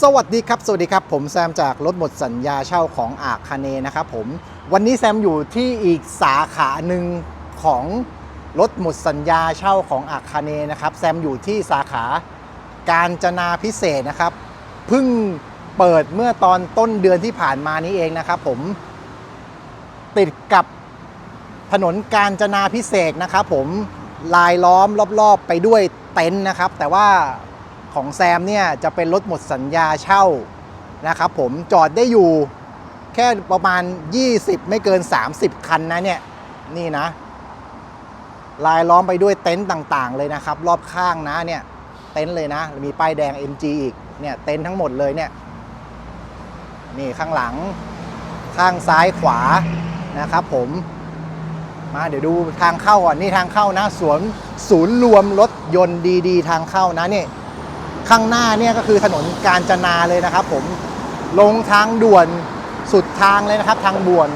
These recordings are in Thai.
สวัสดีครับ สวัสดีครับ ผมแซมจากรถหมดสัญญาเช่าของอาคาเนนะครับผม วันนี้แซมอยู่ที่อีกสาขาหนึ่งของรถหมดสัญญาเช่าของอาคาเนนะครับ แซมอยู่ที่สาขาการจนาพิเศษนะครับ เพิ่งเปิดเมื่อตอนต้นเดือนที่ผ่านมานี้เองนะครับผม ติดกับถนนการจนาพิเศษนะครับผม ลายล้อมรอบๆไปด้วยเต็นท์นะครับ แต่ว่า ของแซมเนี่ยจะเป็นรถหมดสัญญาเช่านะครับผมจอดได้อยู่แค่ประมาณ 20 ไม่เกิน 30 คันนะเนี่ย นี่นะ ลายล้อมไปด้วยเต็นท์ต่างๆ เลยนะครับ รอบข้างนะเนี่ย เต็นท์เลยนะ มีป้ายแดง MG อีกเนี่ยเต็นท์ทั้งหมดเลยเนี่ย นี่ข้างหลังข้างซ้ายขวานะครับผมมาเดี๋ยวดูทางเข้าก่อนนี่ทางเข้านะสวนศูนย์รวมรถยนต์ดี ๆ ทางเข้านะนี่ ข้างหน้าเนี่ยก็คือถนนกาญจนาเลยนะครับผมลงทางด่วนสุดทางเลยนะครับ ทางด่วน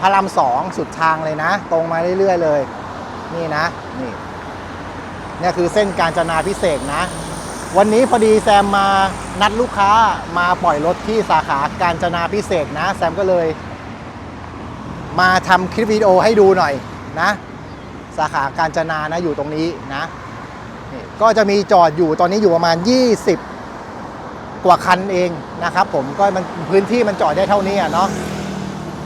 พระรามสองสุดทางเลยนะ ตรงมาเรื่อยๆเลย นี่นะนี่เนี่ยคือเส้นกาญจนาพิเศษนะ วันนี้พอดีแซมมานัดลูกค้ามาปล่อยรถที่สาขาการจนาพิเศษนะ แซมก็เลย มาทำคลิปวิดีโอให้ดูหน่อยนะ สาขาการจนานะอยู่ตรงนี้นะ ก็จะมีจอดอยู่ตอนนี้อยู่ประมาณ 20 กว่าคันเองนะครับผมก็มันพื้นที่มันจอดได้เท่านี้อะเนาะ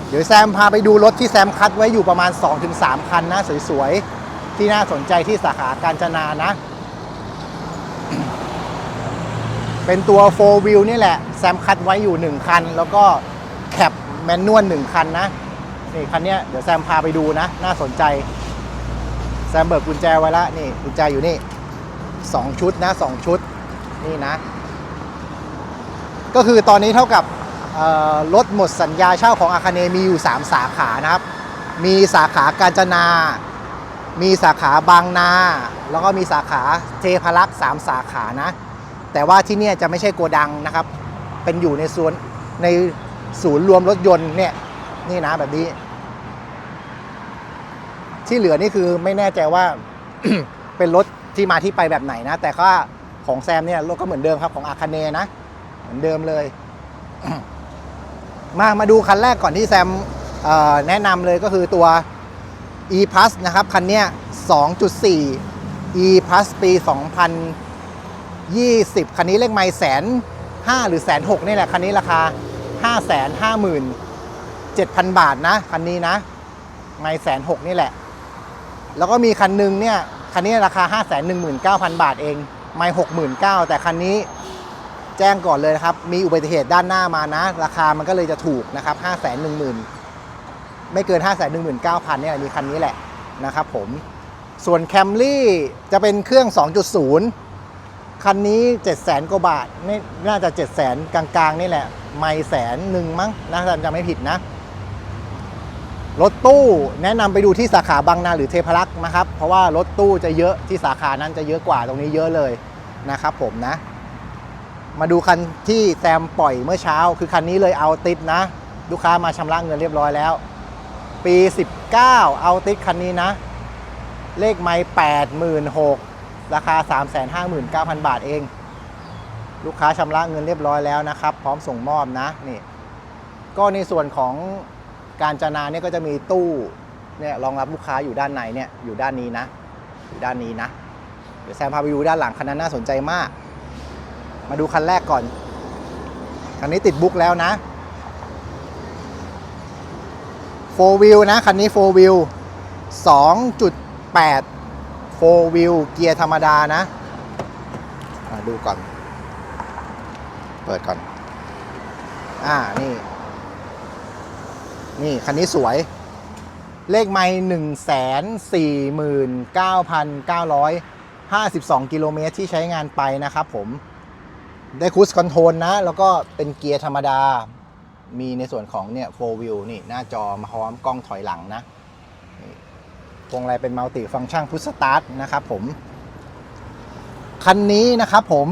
เดี๋ยวแซมพาไปดูรถที่แซมคัดไว้อยู่ประมาณ 2-3 คันนะสวยๆ ที่น่าสนใจที่สาขาการจนานะ เป็นตัว 4 wheel นี่แหละ แซมคัดไว้อยู่ 1 คัน แล้วก็แคปแมนนวล1คันนะนี่คันเนี้ยเดี๋ยวแซมพาไปดูนะ น่าสนใจ แซมเบิกกุญแจไว้ล้วนี่กุญแจอยู่นี่ สองชุดนะสองชุดนี่นะ ก็คือตอนนี้เท่ากับรถหมดสัญญาเช่าของอาคาเนมีอยู่ 3 สาขานะครับ มีสาขาการจนา มีสาขาบางนา แล้วก็มีสาขาเทพารักษ์สามสาขานะ แต่ว่าที่นี่จะไม่ใช่โกดังนะครับ เป็นอยู่ในส่วนในศูนย์รวมรถยนต์เนี่ยนี่นะแบบนี้ ที่เหลือนี่คือไม่แน่ใจว่าเป็นรถ ที่มาที่ไปแบบไหนนะ แต่ว่าของแซมเนี่ยรถก็เหมือนเดิมครับของอาคาเนนะ เหมือนเดิมเลย มามาดูคันแรกก่อนที่แซมแนะนำเลยก็คือตัว e plus นะครับ คันเนี้ย2.4 e plus ปี 2020 คันนี้เลขไม่แสนห้าหรือแสนหกนี่แหละ คันนี้ราคา 5 5 0 0 0 7,000 บาทนะ คันนี้นะ ไม่แสนหกนี่แหละ แล้วก็มีคันหนึงเนี่ย คันนี้ราคา 5 1 9 0 0 0 บาทเอง ไม่ 69,000 แต่คันนี้แจ้งก่อนเลยนะครับ มีอุบัติเหตุด้านหน้ามานะ ราคามันก็เลยจะถูกนะครับ 5 1 0 0 0 0 ไม่เกิน 5 1 9 0 0 0เนี่ยมีคันนี้แหละนะครับผม ส่วนแคมรี่จะเป็นเครื่อง 2.0 คันนี้ 7 0 0 0 0กว่าบาทนี่น่าจะ7 0 0 0 0 กลางๆ นี่แหละ ไม่แสนหนึ่งมั้งนะถ้าจำไม่ผิดนะ รถตู้แนะนำไปดูที่สาขาบางนาหรือเทพารักษ์นะครับ เพราะว่ารถตู้จะเยอะที่สาขานั้นจะเยอะกว่าตรงนี้เยอะเลยนะครับผมนะ มาดูคันที่แซมปล่อยเมื่อเช้า คือคันนี้เลยเอาติดนะ ลูกค้ามาชำระเงินเรียบร้อยแล้ว ปี 19 เอาติดคันนี้นะ เลขไม่86,000ราคา 359,000 บาทเอง ลูกค้าชำระเงินเรียบร้อยแล้วนะครับ พร้อมส่งมอบนะนี่ ก็ในส่วนของ การจนาเนี่ยก็จะมีตู้เนี่ยรองรับลูกค้าอยู่ด้านในเนี่ยอยู่ด้านนี้นะอยู่ด้านนี้นะ เดี๋ยวแซมพาไปดูด้านหลังคันนั้นน่าสนใจมาก มาดูคันแรกก่อน คันนี้ติดบุ๊กแล้วนะ4 wheel นะคันนี้4 wheel 2.8 4 wheel เกียร์ธรรมดานะอ่าดูก่อน เปิดก่อน อ่า นี่ นี่คันนี้สวย เลขไม่หนึ่งแสนสี่หมื่นเก้าพันเก้าร้อยห้าสิบสองกิโลเมตรที่ใช้งานไปนะครับผม ได้คู e คอนโทรลนะ แล้วก็เป็นเกียร์ธรรมดา มีในส่วนของเนี่ยโฟวิวนี่หน้าจอมาพร้อมกล้องถอยหลังนะพวงมาลัยเป็นมัลติฟังก์ชันพุชสตาร์ทนะครับผม คันนี้นะครับผม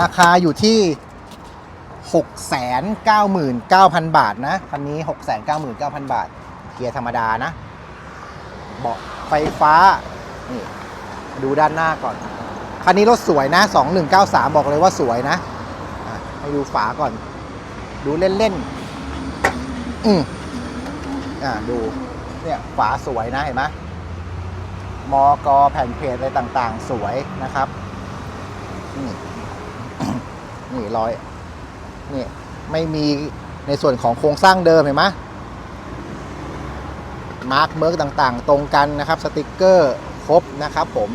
ราคาอยู่ที่ 699,000 บาทนะคันนี้ 699,000 บาท เกียร์ธรรมดานะ เบาะไฟฟ้า นี่ ดูด้านหน้าก่อน คันนี้รถสวยนะ 2193 บอกเลยว่าสวยนะให้ดูฝาก่อน ดูเล่นๆ อืมอ่า ดู เนี่ย ฝาสวยนะ เห็นไหมมอกอแผ่นเพจอะไรต่างๆ สวยนะครับ นี่ นี่รอย นี่ไม่มีในส่วนของโครงสร้างเดิมเห็นไหมมาร์กเมิร์กต่างๆ ตรงกันนะครับ สติกเกอร์ครบนะครับผม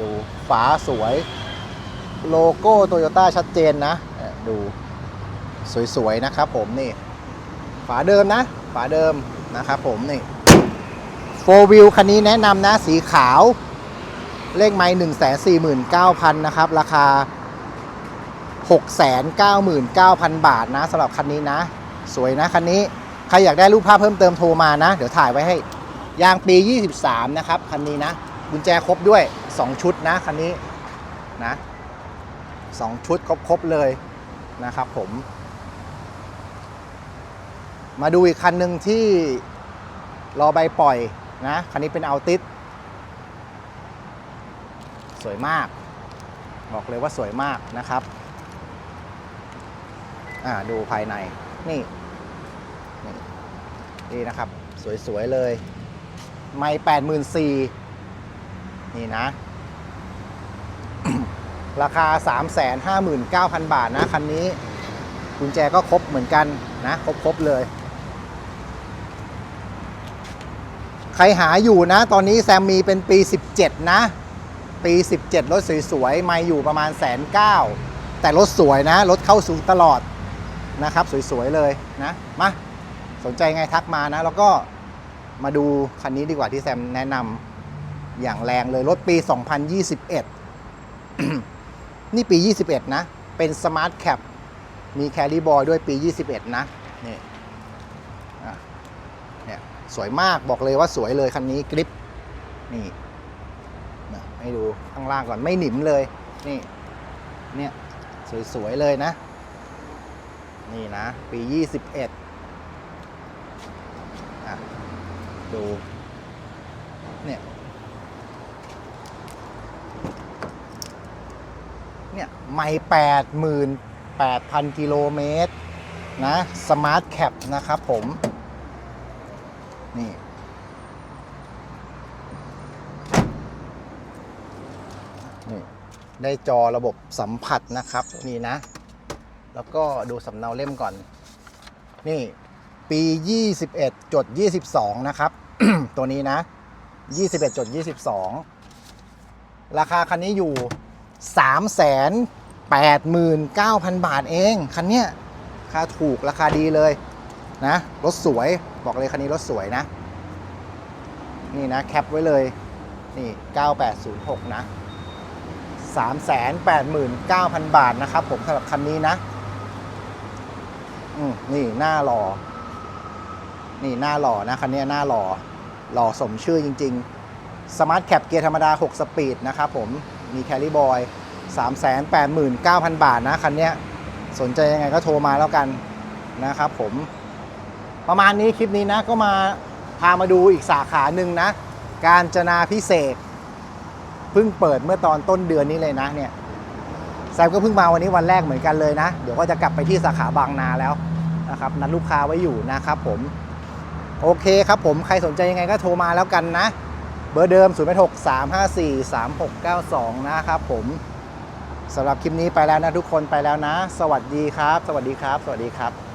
ดูฝาสวย โลโก้โตโยต้าชัดเจนนะดูสวยๆนะครับผมนี่ ฝาเดิมนะ ฝาเดิมนะครับผมนี่โฟวิลคันนี้แนะนำนะสีขาว เลขไม้หนึ่งแสนสี่หมื่นเก้าพันนะครับ ราคา 699,000 บาทนะสำหรับคันนี้นะ สวยนะคันนี้ ใครอยากได้รูปภาพเพิ่มเติมโทรมานะ เดี๋ยวถ่ายไว้ให้ ยางปี 23 นะครับคันนี้นะกุญแจครบด้วย 2 ชุดนะคันนี้นะ2ชุดครบๆเลยนะครับผม มาดูอีกคันหนึ่งที่รอใบปล่อยนะ คันนี้เป็นเอาติสสวยมาก บอกเลยว่าสวยมากนะครับ อ่าดูภายในนี่นี่นี่นะครับ สวย ๆ เลย ไม่แปดหมื่นสี่นี่นะ ราคา 3 5 9 0 0 0 บาทนะ คันนี้กุญแจก็ครบเหมือนกันนะ ครบๆเลย ใครหาอยู่นะ ตอนนี้แซมมีเป็นปี 17 นะ ปี 17 รถสวยๆ ไม่อยู่ประมาณแสนเก้าแต่รถสวยนะ รถเข้าสูงตลอด นะครับ สวยๆเลยนะมาสนใจไงทักมานะ แล้วก็มาดูคันนี้ดีกว่าที่แซมแนะนำอย่างแรงเลยรถปี 2021 นี่ปี 21 นะ เป็นสมาร์ทแคปมีแคริบอยด้วยปี 21 นะนี่เนี่ยสวยมากบอกเลยว่าสวยเลยคันนี้กริปนี่ให้ดูข้างล่างก่อนไม่หนิมเลย นี่ เนี่ย สวย ๆ เลยนะ นี่นะ ปี 21อะดู เนี่ย เนี่ย ไม่แปดหมื่นแปดพันกิโลเมตร นะสมาร์ทแคปนะครับผม นี่นี่ ได้จอระบบสัมผัสนะครับ นี่นะ แล้วก็ดูสำเนาเล่มก่อน นี่ปี 21จด22 นะครับ ตัวนี้นะ 21จด22 ราคาคันนี้อยู่ 389,000 บาทเอง คันเนี้ยราคาถูกราคาดีเลยนะ รถสวยบอกเลยคันนี้รถสวยนะ นี่นะ แคปไว้เลย นี่ 9806 นะ 389,000 บาทนะครับผมสำหรับคันนี้นะ นี่หน้าหล่อ นี่หน้าหล่อนะคันนี้หน้าหล่อ หล่อสมชื่อจริง ๆ สมาร์ทแคปเกียร์ธรรมดา 6 สปีดนะครับผม มีแคลิบอย 389,000 บาทนะคันนี้สนใจยังไงก็โทรมาแล้วกันนะครับผม ประมาณนี้คลิปนี้นะก็มาพามาดูอีกสาขาหนึ่งนะ การจนาพิเศษเพิ่งเปิดเมื่อตอนต้นเดือนนี้เลยนะเนี่ยแซมก็เพิ่งมาวันนี้วันแรกเหมือนกันเลยนะ เดี๋ยวก็จะกลับไปที่สาขาบางนาแล้ว นะครับนัดลูกค้าไว้อยู่นะครับผมโอเคครับผมใครสนใจยังไงก็โทรมาแล้วกันนะ เบอร์เดิม 0 6 3 5 4 3 6 9 2 นะครับผมสำหรับคลิปนี้ไปแล้วนะทุกคนไปแล้วนะ สวัสดีครับ สวัสดีครับ สวัสดีครับ